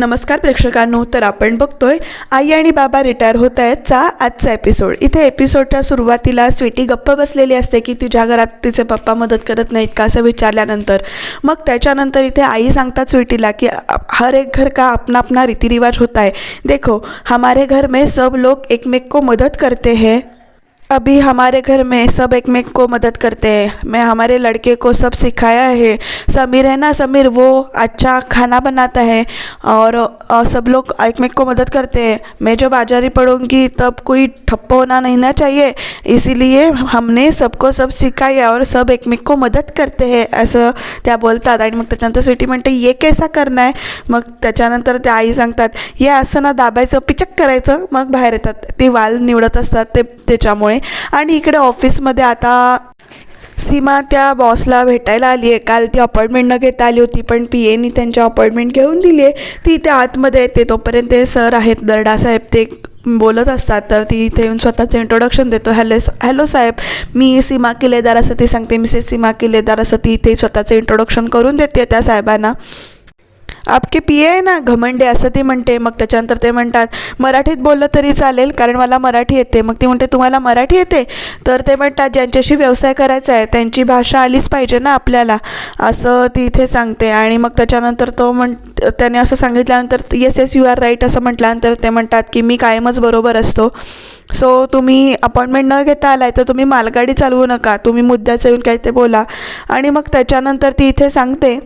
नमस्कार प्रेक्षकांनो तर आपण बघतोय आई आणि बाबा रिटायर होत आहेत. चा आजचा एपिसोड इथे एपिसोडच्या सुरुवातीला स्वीटी गप्प बसलेली असते की तुझ्या घरात तिचे पप्पा मदत करत नाहीत का असं विचारल्यानंतर. मग त्याच्यानंतर इथे आई सांगतात स्वीटीला की हर एक घर का अपना अपना रीतिरिवाज होता है देखो हमारे घर में सब लोग एकमेक को मदत करते हैं. अभी हमारे घर में सब एक मेक को मदद करते हैं। मैं हमारे लड़के को सब सिखाया है। समीर है ना? समीर वो अच्छा खाना बनाता है और और सब लोग एक मेक को मदद करते हैं। मैं जब आजारी पड़ूंगी तब कोई ठप्प होना नहीं ना चाहिए। इसीलिए हमने सबको सब सिखाया और सब एकमेक को मदत करते हैं। असं त्या बोलतात आणि मग त्याच्यानंतर स्वीटी म्हणते ये कैसा करना आहे मग त्याच्यानंतर त्या आई सांगतात ये असं ना दाबायचं पिचक करायचं. मग बाहेर येतात. ती वाल निवडत असतात ते त्याच्यामुळे. आणि इकडे ऑफिसमध्ये आता सीमा त्या बॉसला भेटायला आली आहे. काल ती अपॉइंटमेंट न घेता आली होती पण पी एनी त्यांच्या अपॉइंटमेंट घेऊन दिली आहे. ती इथे आतमध्ये येते तोपर्यंत ते सर आहेत दरडासाहेब ते बोलत असतात. तर ती इथे येऊन स्वतःचं इंट्रोडक्शन देतो. हॅलो हॅलो साहेब मी सीमा किल्लेदार असं ती सांगते मिसेस सीमा किल्लेदार असं ती इथे स्वतःचं इंट्रोडक्शन करून देते त्या साहेबांना. आपके पी आहे ना? घमंडे असं ती म्हणते. मग त्याच्यानंतर ते म्हणतात मराठीत बोललं तरी चालेल कारण मला मराठी येते. मग ती म्हणते तुम्हाला मराठी येते? तर ते म्हणतात ज्यांच्याशी व्यवसाय करायचा आहे त्यांची भाषा आलीच पाहिजे ना आपल्याला. असं ती इथे सांगते. आणि मग त्याच्यानंतर तो म्हण त्याने असं सांगितल्यानंतर yes yes you are right असं म्हटल्यानंतर ते म्हणतात की मी कायमच बरोबर असतो. सो तुम्ही अपॉइंटमेंट न घेता आलाय तर तुम्ही मालगाडी चालवू नका. तुम्ही मुद्द्याचं येऊन काही ते बोला. आणि मग त्याच्यानंतर ती इथे सांगते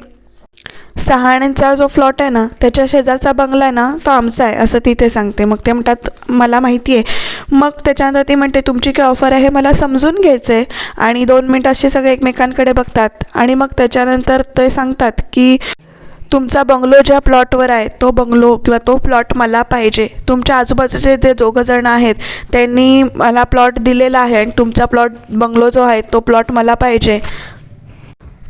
सहाण्यांचा जो फ्लॉट आहे ना त्याच्या शेजारचा बंगला आहे ना तो आमचा आहे असं तिथे सांगते. मग ते म्हणतात मला माहिती आहे. मग त्याच्यानंतर ती म्हणते तुमची काय ऑफर आहे हे मला समजून घ्यायचं आहे आणि दोन मिनटं असे सगळे एकमेकांकडे बघतात. आणि मग त्याच्यानंतर ते सांगतात की तुमचा बंगलो ज्या प्लॉटवर आहे तो बंगलो किंवा तो प्लॉट मला पाहिजे. तुमच्या आजूबाजूचे जे दोघं जण आहेत त्यांनी मला प्लॉट दिलेला आहे आणि तुमचा प्लॉट बंगलो जो आहे तो प्लॉट मला पाहिजे.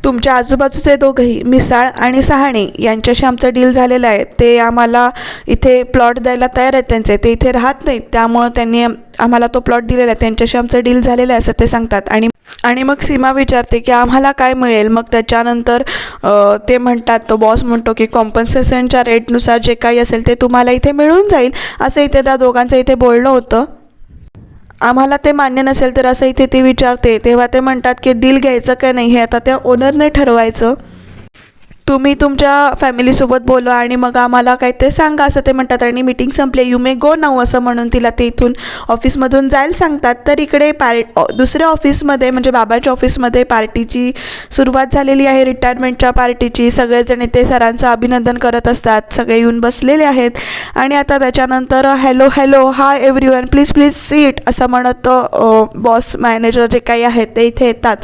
तुमच्या आजूबाजूचे दोघंही मिसाळ आणि सहाणे यांच्याशी आमचं डील झालेलं आहे. ते आम्हाला इथे प्लॉट द्यायला तयार आहेत त्यांचे. ते इथे राहत नाहीत त्यामुळं त्यांनी आम्हाला तो प्लॉट दिलेला आहे. त्यांच्याशी आमचं डील झालेलं आहे असं ते सांगतात. आणि आणि मग सीमा विचारते की आम्हाला काय मिळेल? मग त्याच्यानंतर ते म्हणतात तो बॉस म्हणतो की कॉम्पन्सेशनच्या रेटनुसार जे काही असेल ते तुम्हाला इथे मिळून जाईल. असं इथे त्या दोघांचं इथे बोलणं होतं. आम्हाला ते मान्य नसेल तर असं इथे ती विचारते. तेव्हा ते म्हणतात की डील घ्यायचं का नाही हे आता त्या ओनरने ठरवायचं. तुम्ही तुमच्या फॅमिलीसोबत बोला आणि मग आम्हाला काय ते सांगा असं ते म्हणतात. आणि मीटिंग संपले यू मे गो नाऊ असं म्हणून तिला ते इथून ऑफिसमधून जायला सांगतात. तर इकडे पार दुसऱ्या ऑफिसमध्ये म्हणजे बाबाच्या ऑफिसमध्ये पार्टीची सुरुवात झालेली आहे. रिटायरमेंटच्या पार्टीची सगळेजण इथे सरांचं अभिनंदन करत असतात. सगळे येऊन बसलेले आहेत. आणि आता त्याच्यानंतर hello hello hi everyone please please seat असं म्हणत बॉस मॅनेजर जे काही आहेत ते इथे येतात.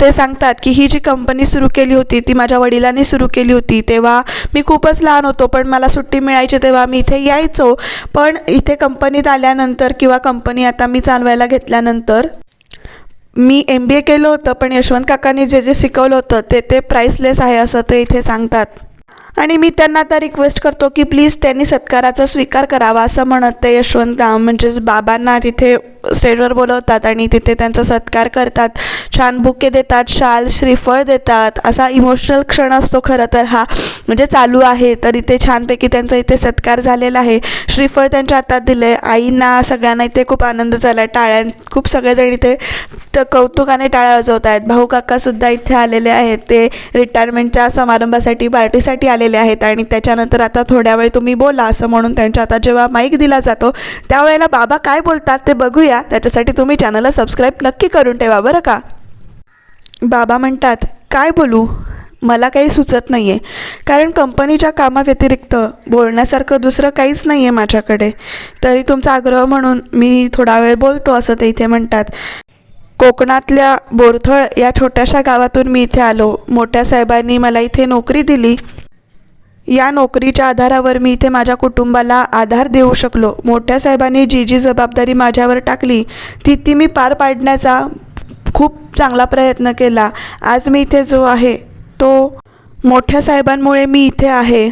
ते सांगतात की ही जी कंपनी सुरू केली होती ती माझ्या वडिलांनी सुरू केली होती. तेव्हा मी खूपच लहान होतो पण मला सुट्टी मिळायची तेव्हा मी इथे यायचो. पण इथे कंपनीत आल्यानंतर किंवा कंपनी आता मी चालवायला घेतल्यानंतर मी एम बी ए केलं होतं पण यशवंत काकांनी जे जे शिकवलं होतं ते ते प्राईसलेस आहे असं ते इथे सांगतात. आणि मी त्यांना आता रिक्वेस्ट करतो की प्लीज त्यांनी सत्काराचा स्वीकार करावा असं म्हणत ते यशवंत म्हणजेच बाबांना तिथे स्टेजवर बोलवतात आणि तिथे त्यांचा सत्कार करतात. छान बुके देतात शाल श्रीफळ देतात. असा इमोशनल क्षण असतो खरं तर हा. म्हणजे चालू आहे तर इथे छानपैकी त्यांचा इथे सत्कार झालेला आहे. श्रीफळ त्यांच्या हातात दिले आईंना सगळ्यांना इथे खूप आनंद झाला आहे टाळ्यां खूप सगळेजण इथे तर कौतुकाने टाळ्या वाजवत आहेत भाऊ काकासुद्धा इथे आलेले आहेत. ते रिटायरमेंटच्या समारंभासाठी पार्टीसाठी आले आलेले आहेत आणि त्याच्यानंतर आता थोड्या वेळ तुम्ही बोला असं म्हणून त्यांच्या आता जेव्हा माईक दिला जातो त्यावेळेला बाबा काय बोलतात ते बघूया. त्याच्यासाठी तुम्ही चॅनलला सबस्क्राईब नक्की करून ठेवा बरं का? बाबा म्हणतात काय बोलू? मला काही सुचत नाही आहे कारण कंपनीच्या कामाव्यतिरिक्त बोलण्यासारखं दुसरं काहीच नाही आहे माझ्याकडे. तरी तुमचा आग्रह म्हणून मी थोडा वेळ बोलतो असं ते इथे म्हणतात. कोकणातल्या बोरथळ या छोट्याशा गावातून मी इथे आलो. मोठ्या साहेबांनी मला इथे नोकरी दिली. या नोकरीच्या आधारावर मी इथे माझ्या कुटुंबाला आधार देऊ शकलो. मोठ्या साहेबांनी जी जी जबाबदारी माझ्यावर टाकली ती ती मी पार पाडण्याचा खूप चांगला प्रयत्न केला. आज मी इथे जो आहे तो मोठ्या साहेबांमुळे मी इथे आहे.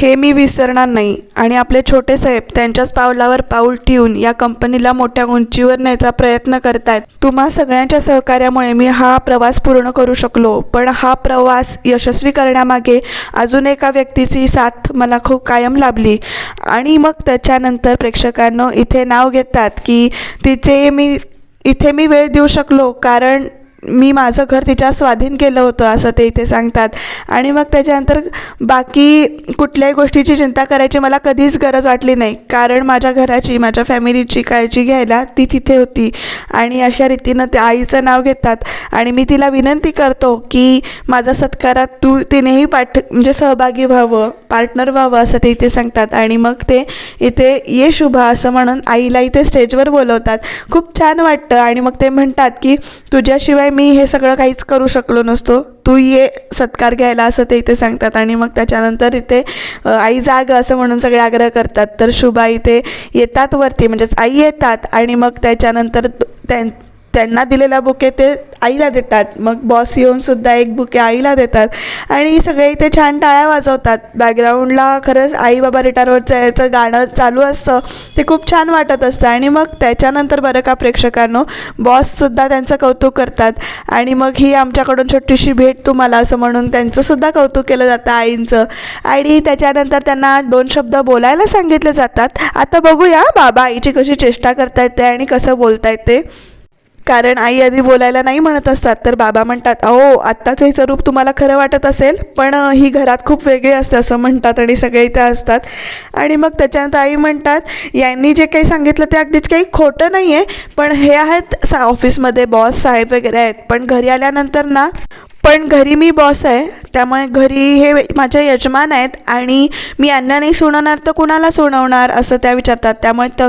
हे मी विसरणार नाही. आणि आपले छोटे साहेब त्यांच्याच पावलावर पाऊल ठेवून या कंपनीला मोठ्या उंचीवर न्यायचा प्रयत्न करतायत. तुम्हा सगळ्यांच्या सहकार्यामुळे मी हा प्रवास पूर्ण करू शकलो. पण हा प्रवास यशस्वी करण्यामागे अजून एका व्यक्तीची साथ मला खूप कायम लाभली. आणि मग त्याच्यानंतर प्रेक्षकांनो इथे नाव घेतात की तिचे मी इथे मी वेळ देऊ शकलो. कारण मी माझं घर तिच्या स्वाधीन केलं होतं असं ते इथे सांगतात. आणि मग त्याच्यानंतर बाकी कुठल्याही गोष्टीची चिंता करायची मला कधीच गरज वाटली नाही. कारण माझ्या घराची माझ्या फॅमिलीची काळजी घ्यायला ती तिथे होती. आणि अशा रीतीनं त्या आईचं नाव घेतात. आणि मी तिला विनंती करतो की माझा सत्कारात तू तिनेही पाठ म्हणजे सहभागी व्हावं पार्टनर व्हावं असं ते इथे सांगतात. आणि मग ते इथे ये शुभा असं म्हणून आईला इथे स्टेजवर बोलवतात. खूप छान वाटतं. आणि मग ते म्हणतात की तुझ्याशिवाय मी हे सगळं काहीच करू शकलो नसतो. तू ये सत्कार घ्यायला असं ते इथे सांगतात आणि मग त्याच्यानंतर इथे आई जाग असं म्हणून सगळे आग्रह करतात. तर शुभा इथे येतात वरती म्हणजेच आई येतात आणि मग त्याच्यानंतर त्यां त्यांना दिलेला बुके ते आईला देतात. मग बॉस येऊन सुद्धा एक बुके आईला देतात. आणि सगळे इथे छान टाळ्या वाजवतात. बॅकग्राऊंडला खरंच आई बाबा रिटायरवरचं याचं गाणं चालू असतं. ते खूप छान वाटत असतं. आणि मग त्याच्यानंतर बरं का प्रेक्षकांनो बॉससुद्धा त्यांचं कौतुक करतात. आणि मग ही आमच्याकडून छोटीशी भेट तुम्हाला असं म्हणून त्यांचंसुद्धा कौतुक केलं जातं आईंचं. आणि त्याच्यानंतर त्यांना दोन शब्द बोलायला सांगितले जातात. आता बघूया बाबा आईची कशी चेष्टा करता येते आणि कसं बोलता येते कारण आई आधी बोलायला नाही म्हणत असतात. तर बाबा म्हणतात अहो आत्ताचं हिचं रूप तुम्हाला खरं वाटत असेल पण ही घरात खूप वेगळी असते असं म्हणतात आणि सगळे इथे असतात. आणि मग त्याच्यानंतर आई म्हणतात यांनी जे काही सांगितलं ते अगदीच काही खोटं नाही आहे पण हे आहेत सा ऑफिसमध्ये बॉस साहेब वगैरे आहेत. पण घरी आल्यानंतर ना पण घरी मी बॉस आहे त्यामुळे घरी हे माझे यजमान आहेत आणि मी यांना नाही सोडवणार तर कुणाला सोडवणार? असं त्या विचारतात. त्यामुळे त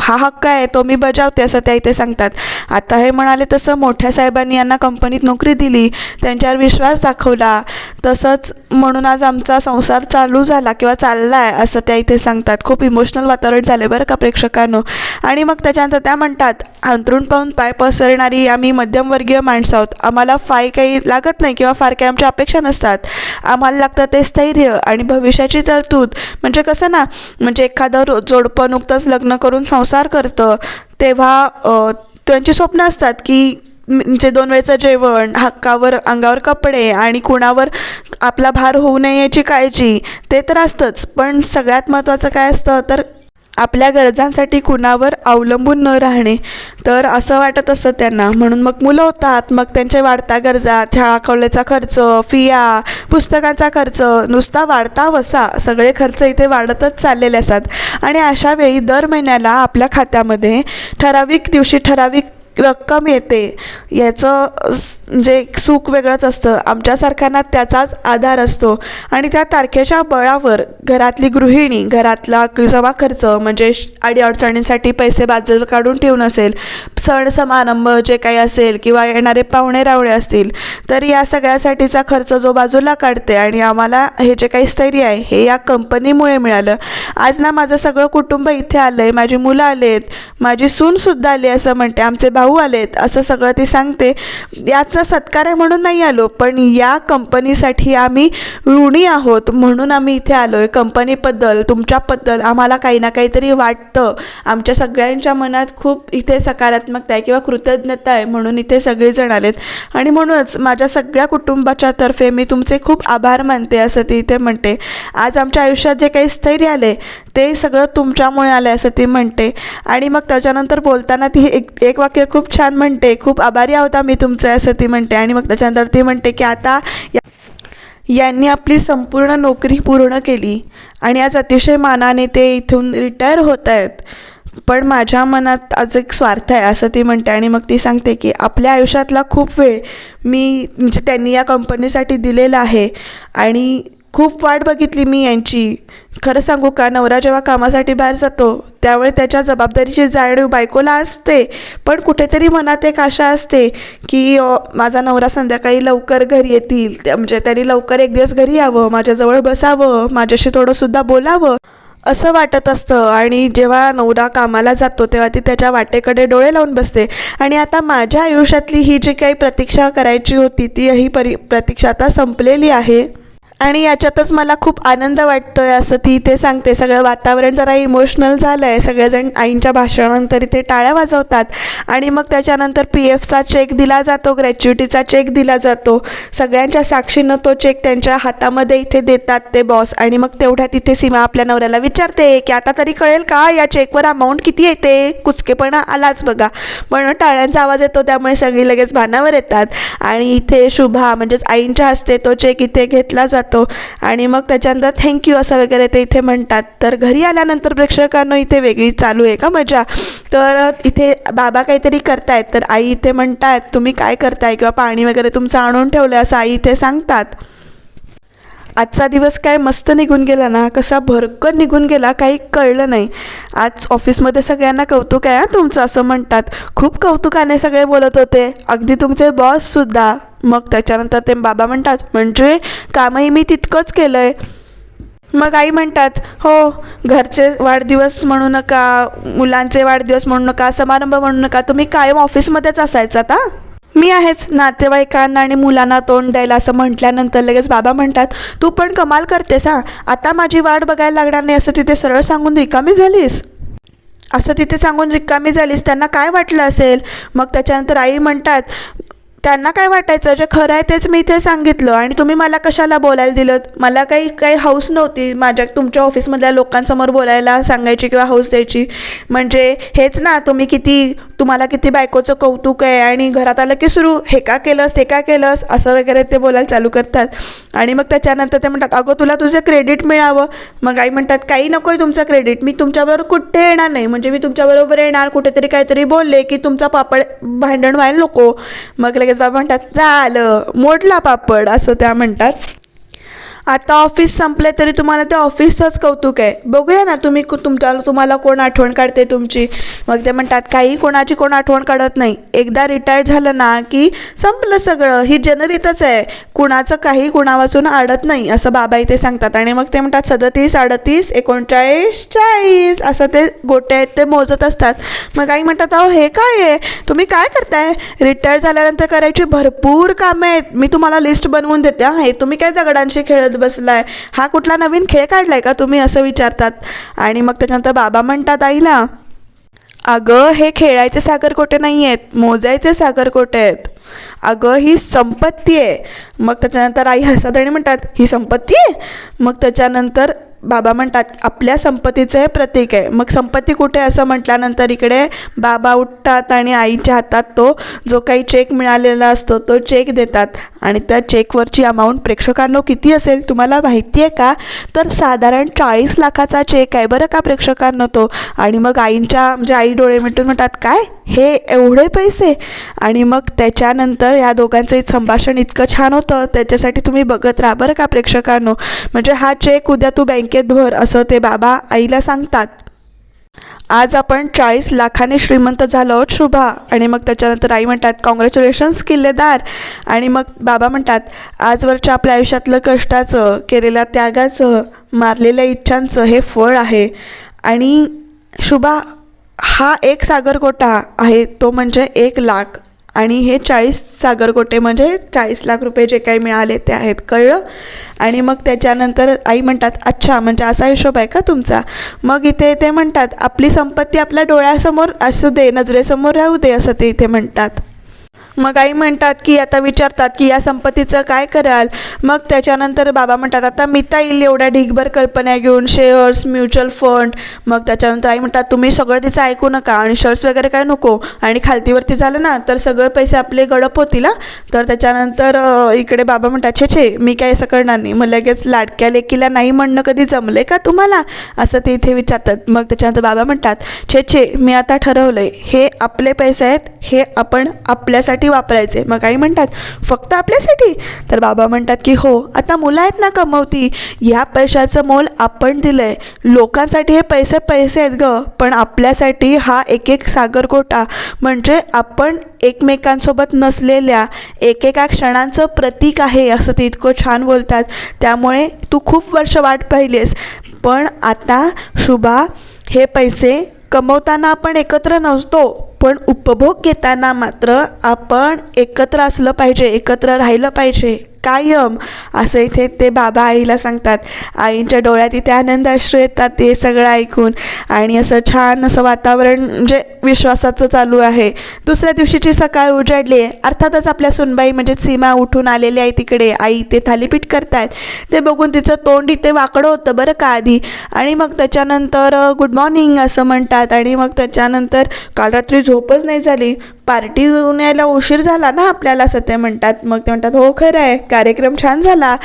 हा हक्क आहे तो मी बजावते असं त्या इथे सांगतात. आता हे म्हणाले तसं मोठ्या साहेबांनी यांना कंपनीत नोकरी दिली त्यांच्यावर विश्वास दाखवला. तसंच म्हणून आज आमचा संसार चालू झाला किंवा चालला आहे असं त्या इथे सांगतात. खूप इमोशनल वातावरण झाले बरं का प्रेक्षकांनो. आणि मग त्याच्यानंतर त्या म्हणतात अंतरून पाहून पाय पसरणारी आम्ही मध्यमवर्गीय माणसं आहोत. आम्हाला फाय काही लागत नाही किंवा फार काही आमच्या अपेक्षा नसतात. आम्हाला लागतं ते स्थैर्य आणि भविष्याची तरतूद. म्हणजे कसं ना म्हणजे एखादं रो जोडपं नुकतंच लग्न करून संसार करतं तेव्हा त्यांची स्वप्न असतात की म्हणजे दोन वेळचं जेवण हक्कावर अंगावर कपडे आणि कुणावर आपला भार होऊ नये याची काळजी ते तर असतंच. पण सगळ्यात महत्त्वाचं काय असतं? तर आपल्या गरजांसाठी कुणावर अवलंबून न राहणे. तर असं वाटत असतं त्यांना. म्हणून मग मुलं होतात. मग त्यांच्या वाढता गरजा शाळा कॉलेजचा खर्च फिया पुस्तकांचा खर्च नुसता वाढता वसा सगळे खर्च इथे वाढतच चाललेले असतात. आणि अशा वेळी दर महिन्याला आपल्या खात्यामध्ये ठराविक दिवशी ठराविक रक्कम येते. याचं जे म्हणजे एक सुख वेगळंच असतं. आमच्यासारख्यांना त्याचाच आधार असतो. आणि त्या तारखेच्या बळावर घरातली गृहिणी घरातला जमा खर्च म्हणजे अडीअडचणींसाठी पैसे बाजूला काढून ठेवून असेल सण समारंभ जे काही असेल किंवा येणारे पाहुणे रावळे असतील तर या सगळ्यासाठीचा खर्च जो बाजूला काढते आणि आम्हाला हे जे काही स्थैर्य आहे हे या कंपनीमुळे मिळालं. आज ना माझं सगळं कुटुंब इथे आलं आहे माझी मुलं आलेत माझी सूनसुद्धा आली असं म्हणते. आमचे भाऊ आलेत असं सगळं ती सांगते. याचा सत्कार आहे म्हणून नाही आलो पण या कंपनीसाठी आम्ही ऋणी आहोत म्हणून आम्ही इथे आलो आहे कंपनीबद्दल तुमच्याबद्दल आम्हाला काही ना काहीतरी वाटतं. आमच्या सगळ्यांच्या मनात खूप इथे सकारात्मकता आहे किंवा कृतज्ञता आहे म्हणून इथे सगळेजण आलेत. आणि म्हणूनच माझ्या सगळ्या कुटुंबाच्या तर्फे मी तुमचे खूप आभार मानते असं ती इथे म्हणते. आज आमच्या आयुष्यात जे काही स्थैर्य आले ते सगळं तुमच्यामुळे आलं असं ती म्हणते. आणि मग त्याच्यानंतर बोलताना ती एक एक वाक्य खूप छान म्हणते खूप आभारी आहोत आम्ही तुमचं असं ती म्हणते. आणि मग त्याच्यानंतर ती म्हणते की आता यांनी आपली संपूर्ण नोकरी पूर्ण केली. आणि आज अतिशय मानाने ते इथून रिटायर होत आहेत पण माझ्या मनात आज एक स्वार्थ आहे असं ती म्हणते. आणि मग ती सांगते की आपल्या आयुष्यातला खूप वेळ मी म्हणजे त्यांनी या कंपनीसाठी दिलेला आहे. आणि खूप वाट बघितली मी यांची. खरं सांगू का नवरा जेव्हा कामासाठी बाहेर जातो त्यावेळी त्याच्या जबाबदारीची जाणीव बायकोला असते. पण कुठेतरी मनात एक आशा असते की माझा नवरा संध्याकाळी लवकर घरी येतील. त्या- म्हणजे त्यांनी लवकर एक दिवस घरी यावं माझ्याजवळ बसावं माझ्याशी थोडंसुद्धा बोलावं असं वाटत असतं. आणि जेव्हा नवरा कामाला जातो तेव्हा ती त्याच्या वाटेकडे डोळे लावून बसते. आणि आता माझ्या आयुष्यातली ही जी काही प्रतीक्षा करायची होती ती ही परी प्रतीक्षा आता संपलेली आहे. आणि याच्यातच मला खूप आनंद वाटतो आहे असं ती इथे सांगते. सगळं वातावरण जरा इमोशनल झालं आहे सगळेजण आईंच्या भाषणानंतर इथे टाळ्या वाजवतात. आणि मग त्याच्यानंतर पी एफचा चेक दिला जातो ग्रॅच्युटीचा चेक दिला जातो. सगळ्यांच्या साक्षीनं तो चेक त्यांच्या हातामध्ये इथे देतात ते बॉस आणि मग तेवढ्यात इथे सीमा आपल्या नवऱ्याला विचारते की आता तरी कळेल का? या चेकवर अमाऊंट किती येते? कुचकेपणा आलाच बघा. पण टाळ्यांचा आवाज येतो त्यामुळे सगळी लगेच भानावर येतात. आणि इथे शुभा म्हणजेच आईंच्या हस्ते तो चेक इथे घेतला जातो. आणि मग त्याच्यानंतर थँक्यू असं वगैरे ते इथे म्हणतात. तर घरी आल्यानंतर प्रेक्षकांना इथे वेगळी चालू आहे का मजा? तर इथे बाबा काहीतरी करतायत. तर आई इथे म्हणतायत तुम्ही काय करताय? किंवा पाणी वगैरे तुमचं आणून ठेवलं असं आई इथे सांगतात. आजचा दिवस काय मस्त निघून गेला ना? कसा भरकन निघून गेला काही कळलं नाही. आज ऑफिसमध्ये सगळ्यांना कौतुक आहे तुमचं असं म्हणतात. खूप कौतुकाने सगळे बोलत होते. अगदी तुमचे बॉससुद्धा मग त्याच्यानंतर ते बाबा म्हणतात म्हणजे कामही मी तितकंच केलं आहे मग आई म्हणतात हो घरचे वाढदिवस म्हणू नका मुलांचे वाढदिवस म्हणू नका समारंभ म्हणू नका तुम्ही कायम ऑफिसमध्येच असायचात आता मी आहेच नातेवाईकांना आणि मुलांना तोंड द्यायला असं म्हटल्यानंतर लगेच बाबा म्हणतात तू पण कमाल करतेस हा आता माझी वाट बघायला लागणार नाही असं तिथे सरळ सांगून रिकामी झालीस. असं तिथे सांगून रिकामी झालीस त्यांना काय वाटलं असेल? मग त्याच्यानंतर आई म्हणतात त्यांना काय वाटायचं? जे खरं आहे तेच मी इथे सांगितलं. आणि तुम्ही मला कशाला बोलायला दिलं मला काही काही हौस नव्हती माझ्या तुमच्या ऑफिसमधल्या लोकांसमोर बोलायला सांगायची किंवा हौस द्यायची. म्हणजे हेच ना तुम्ही किती तुम्हाला किती बायकोचं कौतुक आहे आणि घरात आलं की सुरू हे का केलंस ते का केलंस असं वगैरे ते बोलायला चालू करतात. आणि मग त्याच्यानंतर ते म्हणतात अगं तुला तुझं क्रेडिट मिळावं. मग आई म्हणतात काही नको आहे तुमचं क्रेडिट मी तुमच्याबरोबर कुठे येणार नाही. म्हणजे मी तुमच्याबरोबर येणार कुठेतरी काहीतरी बोलले की तुमचा पापड भांडण व्हायला नको. मग लगेच बाबा म्हणतात झालं मोडला पापड असं त्या म्हणतात. आता ऑफिस संपले तरी तुम्हाला ते ऑफिसचंच कौतुक आहे. बघूया ना तुम्ही कु- तुमच्या तुम्हाला कोण आठवण काढते तुमची. मग ते म्हणतात काही कोणाची कोण आठवण काढत नाही. एकदा रिटायर झालं ना की संपलं सगळं. ही जनरीतच आहे. कुणाचं काही कुणावाचून अडत नाही असं बाबा इथे सांगतात. आणि मग ते म्हणतात सदतीस अडतीस एकोणचाळीस चाळीस असं ते गोटे आहेत ते मोजत असतात. मग काही म्हणतात अहो हे काय आहे? तुम्ही काय करताय? रिटायर झाल्यानंतर करायची भरपूर कामं आहेत. मी तुम्हाला लिस्ट बनवून देते हा हे तुम्ही काय दगडांशी खेळत बसलाय. हा कुठला नवीन खेळ काढलाय का? तुम्ही असं विचारतात. आणि मग त्याच्यानंतर बाबा म्हणतात आईला अगं हे खेळायचे सागरकोटे नाही आहेत मोजायचे सागरकोटे आहेत. अगं ही संपत्ती आहे. मग त्याच्यानंतर आई हसत आणि म्हणतात ही संपत्ती आहे? मग त्याच्यानंतर बाबा म्हणतात आपल्या संपत्तीचं हे प्रतीक आहे. मग संपत्ती कुठे असं म्हटल्यानंतर इकडे बाबा उठतात आणि आईच्या हातात तो जो काही चेक मिळालेला असतो तो चेक देतात. आणि त्या चेकवरची अमाऊंट प्रेक्षकांनो किती असेल तुम्हाला माहिती आहे का? तर साधारण चाळीस लाखाचा चेक आहे बरं का प्रेक्षकांनो तो. आणि मग आईंच्या म्हणजे आई डोळे मिटून म्हणतात काय? हे एवढे पैसे? आणि मग त्याच्यानंतर या दोघांचं संभाषण इतकं छान होतं. त्याच्यासाठी तुम्ही बघत राहा बरं का प्रेक्षकांनो. म्हणजे हा चेक उद्या तू बँक भर असं ते बाबा आईला सांगतात. आज आपण चाळीस लाखाने श्रीमंत झालो आहोत शुभा. आणि मग त्याच्यानंतर आई म्हणतात कॉंग्रॅच्युलेशन्स किल्लेदार. आणि मग बाबा म्हणतात आजवरच्या आपल्या आयुष्यातलं कष्टाचं केलेल्या त्यागाचं मारलेल्या इच्छांचं हे फळ आहे. आणि शुभा हा एक सागरकोटा आहे तो म्हणजे एक लाख. आणि हे चाळीस सागरकोटे म्हणजे चाळीस लाख रुपये जे काही मिळाले ते आहेत कळलं? आणि मग त्याच्यानंतर आई म्हणतात अच्छा म्हणजे असा हिशोब आहे का तुमचा? मग इथे ते म्हणतात आपली संपत्ती आपल्या डोळ्यासमोर असू दे नजरेसमोर राहू दे असं ते इथे म्हणतात. मग आई म्हणतात की आता विचारतात की या संपत्तीचं काय कराल? मग त्याच्यानंतर बाबा म्हणतात आता मिता येईल एवढ्या ढिगभर कल्पना घेऊन शेअर्स म्युच्युअल फंड मग त्याच्यानंतर आई म्हणतात तुम्ही सगळं तिचं ऐकू नका आणि शेअर्स वगैरे काय नको. आणि खालतीवरती झालं ना तर सगळे पैसे आपले गडप होतील तर त्याच्यानंतर इकडे बाबा म्हणतात छे छे मी काय असं करणार नाही. मग लगेच लाडक्या लेकीला नाही म्हणणं कधी जमले का तुम्हाला? असं ते इथे विचारतात. मग त्याच्यानंतर बाबा म्हणतात छे छे मी आता ठरवलं आहे हे आपले पैसे आहेत हे आपण आपल्यासाठी वापरायचे? मग आई म्हणतात फक्त आपल्यासाठी? तर बाबा म्हणतात की हो आता मुलं आहेत ना कमवती ह्या पैशाचं मोल आपण दिलंय. लोकांसाठी हे पैसे पैसे आहेत ग पण आपल्यासाठी हा एक एक सागरकोटा. म्हणजे आपण एकमेकांसोबत नसलेल्या एकेका क्षणांचं प्रतीक आहे असं ते इतकं छान बोलतात. त्यामुळे तू खूप वर्ष वाट पाहिलीस पण आता शुभा हे पैसे कमवताना आपण एकत्र नसतो पण उपभोग घेताना मात्र आपण एकत्र असलं पाहिजे एकत्र राहिलं पाहिजे. कायम. असं इथे ते बाबा आईला सांगतात. आईंच्या डोळ्यात इथे आनंद अश्रू येतात ते सगळं ऐकून. आणि असं छान असं वातावरण म्हणजे विश्वासाचं चालू आहे. दुसऱ्या दिवशीची सकाळ उजाडली. आहे अर्थातच आपल्या सुनबाई म्हणजे सीमा उठून आलेली आहे तिकडे. आई ते थालीपीठ करतायत. ते बघून तिचं तोंड इथे वाकडं होतं बरं का आधी. आणि मग त्याच्यानंतर गुड मॉर्निंग असं म्हणतात. आणि मग त्याच्यानंतर काल रात्री झोपच नाही झाली. पार्टी येऊन यायला उशीर झाला ना आपल्याला असं ते म्हणतात. मग ते म्हणतात हो खरं आहे. कार्यक्रम छान झाला.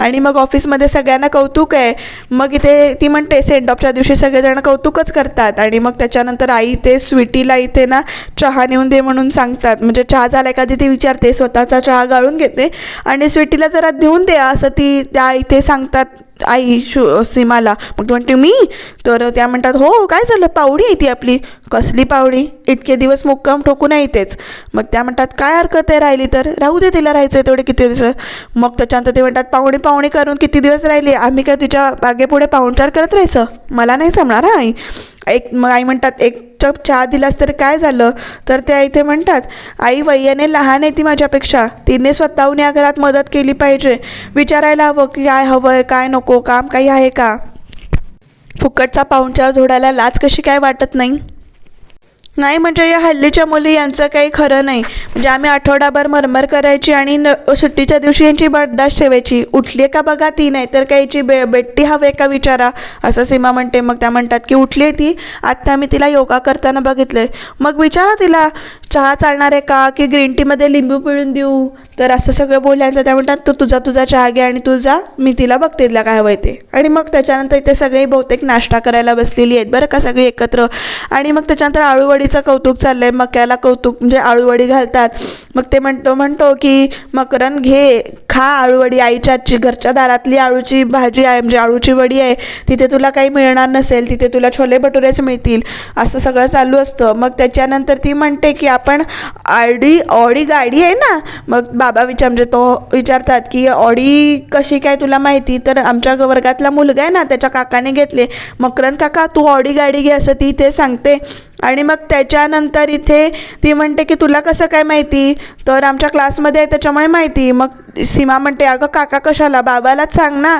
आणि मग ऑफिसमध्ये सगळ्यांना कौतुक आहे. मग इथे ती म्हणते सेंड ऑफच्या दिवशी सगळेजण कौतुकच करतात. आणि मग त्याच्यानंतर आई ते स्वीटीला इथे ना चहा नेऊन दे म्हणून सांगतात. म्हणजे चहा झाला का ती विचारते स्वतःचा चहा गाळून घेते. आणि स्वीटीला जरा देऊन द्या असं ती त्या इथे सांगतात. आई शु सीमाला. मग ती म्हणते मी? तर त्या म्हणतात हो काय झालं? पावडी आहे ती आपली. कसली पावडी? इतके दिवस मुक्काम ठोकून येतेच मग त्या म्हणतात काय हरकत आहे राहिली तर? राहू दे तिला राहायचं आहे तेवढे किती दिवस. मग त्याच्यानंतर ते म्हणतात पाहुणे पाहुणे करून किती दिवस राहिली? आम्ही काय तुझ्या बागेपुढे पाहुणचार करत राहायचं? मला नाही जमणार आई. एक मग आई म्हणतात एक चप चहा दिलास तर काय झालं? तर त्या इथे म्हणतात आई वय्याने लहान आहे ती माझ्यापेक्षा. तिने स्वतःहून या घरात मदत केली पाहिजे. विचारायला हवं की काय हवं आहे काय नको काम काही आहे का? फुकटचा पाहुणचार जोडायला लाज कशी काय वाटत नाही? नाही म्हणजे या हल्लीच्या मुली यांचं काही खरं नाही. म्हणजे आम्ही आठवडाभर मरमर करायची आणि न सुट्टीच्या दिवशी यांची बर्दाश्त ठेवायची. उठली का बघा ती नाही तर काहीची बे बेट्टी हवे का विचारा. असं सीमा म्हणते मग त्या म्हणतात की उठली आहे ती. आत्ता मी तिला योगा करताना बघितले मग विचारा तिला चहा चालणार आहे का की ग्रीन टीमध्ये लिंबू पिळून देऊ? तर असं सगळं बोलल्यानंतर त्या म्हणतात तू तुझा तुझा चहा घे आणि तुझा मी तिला बघते तिला काय हवं ते. आणि मग त्याच्यानंतर इथे सगळी बहुतेक नाश्ता करायला बसलेली आहेत बरं का सगळी एकत्र. आणि मग त्याच्यानंतर वडीचं कौतुक चाललं आहे मक्याला कौतुक म्हणजे आळूवडी घालतात. मग ते म्हणतो म्हणतो की मकरन घे. खा आळूवडी आईच्या आजची घरच्या दारातली आळूची भाजी आहे म्हणजे आळूची वडी आहे. तिथे तुला काही मिळणार नसेल तिथे तुला छोले भटुरेच मिळतील असं सगळं चालू असतं. मग त्याच्यानंतर ती म्हणते की आपण ऑडी ऑडी गाडी आहे ना? मग बाबा विचार म्हणजे तो विचारतात की ऑडी कशी काय तुला माहिती? तर आमच्या वर्गातला मुलगा आहे ना त्याच्या काकाने घेतले. मकरंद काका तू ऑडी गाडी घे असं ती इथे सांगते. आणि मग त्याच्यानंतर इथे ती म्हणते की तुला कसं काय माहिती? तर आमच्या क्लासमध्ये आहे त्याच्यामुळे माहिती. मग सीमा म्हणते अगं काका कशाला? बाबालाच सांग ना.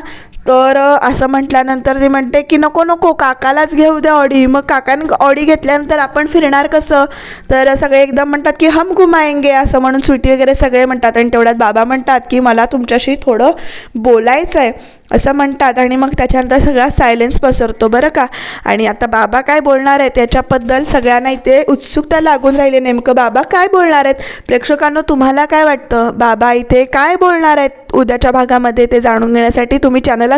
तर असं म्हटल्यानंतर ती म्हणते की नको नको काकालाच घेऊ द्या ऑडी. मग काकाने ऑडी घेतल्यानंतर आपण फिरणार कसं? तर सगळे एकदम म्हणतात की हम घुमाएंगे असं म्हणून सुटी वगैरे सगळे म्हणतात आणि तेवढ्यात बाबा म्हणतात की मला तुमच्याशी थोडं बोलायचं आहे असं म्हणतात आणि मग त्याच्यानंतर सगळा सायलेन्स पसरतो बरं का? आणि आता बाबा काय बोलणार आहेत? त्याच्याबद्दल सगळ्यांना इथे उत्सुकता लागून राहिली. नेमकं बाबा काय बोलणार आहेत? प्रेक्षकांनो तुम्हाला काय वाटतं? बाबा इथे काय बोलणार आहेत? उद्याच्या भागामध्ये ते जाणून घेण्यासाठी तुम्ही चॅनलला